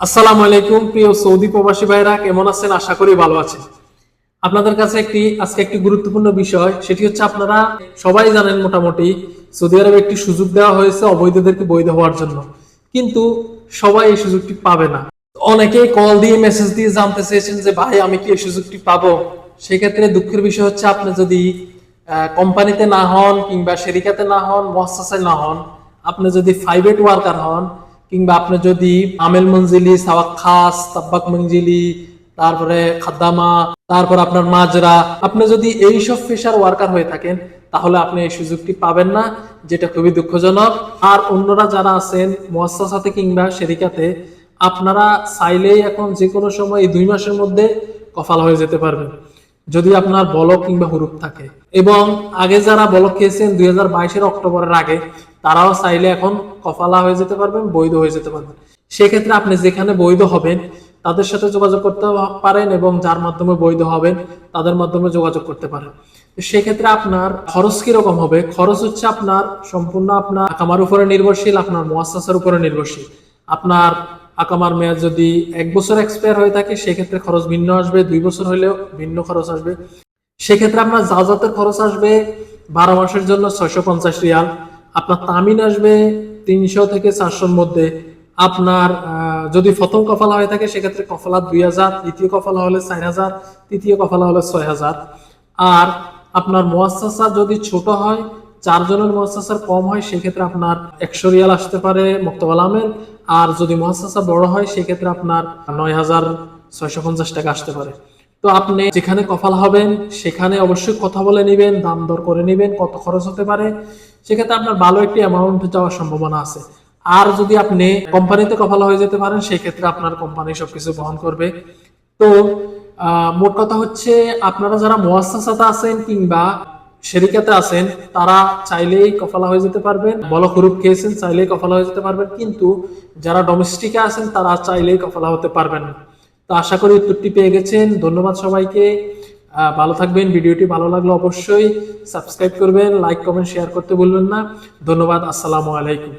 আসসালামু আলাইকুম, প্রিয় সৌদি প্রবাসী ভাইরা কেমন আছেন? আশা করি ভালো আছেন। আপনাদের কাছে একটি, আজকে একটি গুরুত্বপূর্ণ বিষয়, সেটি হচ্ছে আপনারা সবাই জানেন মোটামুটি, সৌদি আরবে একটি সুযোগ দেওয়া হয়েছে অবৈধদেরকে বৈধ হওয়ার জন্য। কিন্তু সবাই এই সুযোগটি পাবে না। অনেকেই কল দিয়ে মেসেজ দিয়ে জানতে চেয়েছেন যে, ভাই, আমি কি এই সুযোগটি পাবো? সেক্ষেত্রে দুঃখের বিষয় হচ্ছে, আপনি যদি কোম্পানিতে না হন কিংবা শেরিকাতে না হন মহাসাসায় না হন, আপনি যদি প্রাইভেট ওয়ার্কার হন কিংবা আপনি যদি আমেল মঞ্জিলি, সাওয়াক খাস, তাব্বাক মঞ্জিলি, তারপরে খাদ্দামা, তারপর আপনার মাজরা, আপনি যদি এই সব পেশার ওয়ার্কার হয়ে থাকেন, তাহলে আপনি এই সুযোগটি পাবেন না, যেটা খুবই দুঃখজনক। আর অন্যরা যারা আছেন মোয়াসাসাতে কিংবা শেরিকাতে আপনারা চাইলেই এখন যে কোনো সময় এই দুই মাসের মধ্যে কফাল হয়ে যেতে পারবেন। যদি আপনার বলক কিংবা হুরুপ থাকে। এবং আগে যারা বলক খেয়েছেন, দুই হাজার বাইশের অক্টোবরের আগে, তারাও চাইলে এখন কফালা হয়ে যেতে পারবেন, বৈধ হয়ে যেতে পারবেন। সেক্ষেত্রে আপনি যেখানে বৈধ হবেন, তাদের সাথে যোগাযোগ করতে পারেন এবং যার মাধ্যমে বৈধ হবেন, তাদের মাধ্যমে যোগাযোগ করতে পারেন। সেক্ষেত্রে আপনার খরচ কীরকম হবে? খরচ হচ্ছে আপনার সম্পূর্ণ আপনার আকামার উপরে নির্ভরশীল, আপনার মোয়াসাসার উপরে নির্ভরশীল। আপনার আকামার মেয়াদ যদি এক বছর এক্সপায়ার হয়ে থাকে, সেক্ষেত্রে খরচ ভিন্ন আসবে, দুই বছর হলেও ভিন্ন খরচ আসবে। সেক্ষেত্রে আপনার জাজাতের খরচ আসবে, বারো মাসের জন্য ছয়শো পঞ্চাশ রিয়াল। আপনার তামিন আসবে তিনশো থেকে চারশোর মধ্যে। আপনার যদি প্রথম কফালা হয়ে থাকে, সেক্ষেত্রে কফালা দুই হাজার দ্বিতীয় কফালা হলে চার হাজার, তৃতীয় কফালা হলে ছয় হাজার। আর আপনার মোয়াসাসা যদি ছোট হয় চারজনের মোয়াসাসার কম হয়, সেক্ষেত্রে আপনার একশো রিয়াল আসতে পারে, মক্তবাল আমেল আর যদি মোয়াসাসা বড় হয়, সেক্ষেত্রে আপনার নয় হাজার ছয়শো পঞ্চাশ টাকা আসতে পারে। তো আপনি যেখানে কফাল হবেন, সেখানে অবশ্যই কথা বলে নেবেন, দাম দর করে নেবেন, কত খরচ হতে পারে। সেক্ষেত্রে আপনার ভালো একটি অ্যামাউন্ট যাওয়ার সম্ভাবনা আছে। আর যদি আপনি কোম্পানিতে কফাল হয়ে যেতে পারেন, সেক্ষেত্রে আপনার কোম্পানি সবকিছু বহন করবে। তো মোট কথা হচ্ছে, আপনারা যারা মোয়াসাসাতে আছেন কিংবা শেরিকাতে আছেন, তারা চাইলেই কফালা হয়ে যেতে পারবেন। হুরুপ খেয়েছেন, চাইলেই কফালা হয়ে যেতে পারবেন। কিন্তু যারা ডোমেস্টিকে আছেন, তারা চাইলেই কফালা হতে পারবেন না। তো আশা করি উত্তরটি পেয়ে গেছেন। ধন্যবাদ সবাইকে। ভালো থাকবেন। ভিডিওটি ভালো লাগলে অবশ্যই সাবস্ক্রাইব করবেন, লাইক, কমেন্ট, শেয়ার করতে ভুলবেন না। ধন্যবাদ। আসসালামু আলাইকুম।